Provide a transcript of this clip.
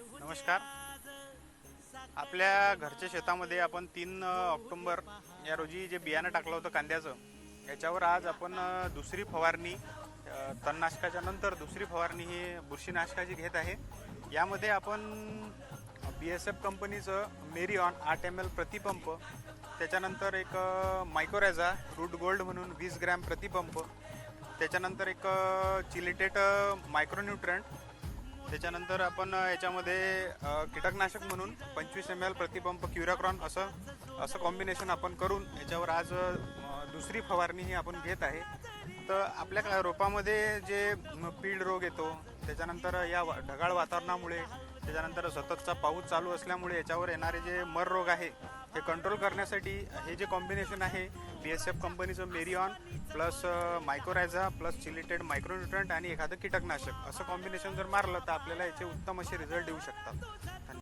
नमस्कार. आपल्या घरच्या शेतामध्ये आपण तीन ऑक्टोंबर या रोजी जे बियाणं टाकलं होतं कांद्याचं याच्यावर आज आपण दुसरी फवारणी तणनाशकाच्या नंतर दुसरी फवारणी ही बुरशीनाशकाची घेत आहे. यामध्ये आपण बी एस एफ कंपनीचं मेरिऑन आठ एम एल प्रतिपंप त्याच्यानंतर एक अ, मायकोरॅझा रूट गोल्ड म्हणून वीस ग्रॅम प्रतिपंप त्याच्यानंतर एक चिलिटेट मायक्रोन्युट्रंट त्याच्यानंतर आपण याच्यामध्ये कीटकनाशक म्हणून पंचवीस एम एल प्रतिपंप क्युराक्रॉन असं असं कॉम्बिनेशन आपण करून याच्यावर आज दुसरी फवारणी ही आपण घेत आहे. तर आपल्या रोपामध्ये जे पीड रोग येतो त्याच्यानंतर या वा- ढगाळ वातावरणामुळे त्याच्यानंतर सततचा पाऊस चालू असल्यामुळे याच्यावर येणारे जे मर रोग आहे हे कंट्रोल करण्यासाठी हे जे कॉम्बिनेशन आहे बी एस एफ कंपनीचं मेरिऑन plus mycorrhiza plus chelated micronutrient आणि एखादं कीटकनाशक असं कॉम्बिनेशन जर मारलं तर आपल्याला याचे उत्तम असे रिझल्ट देऊ शकतात.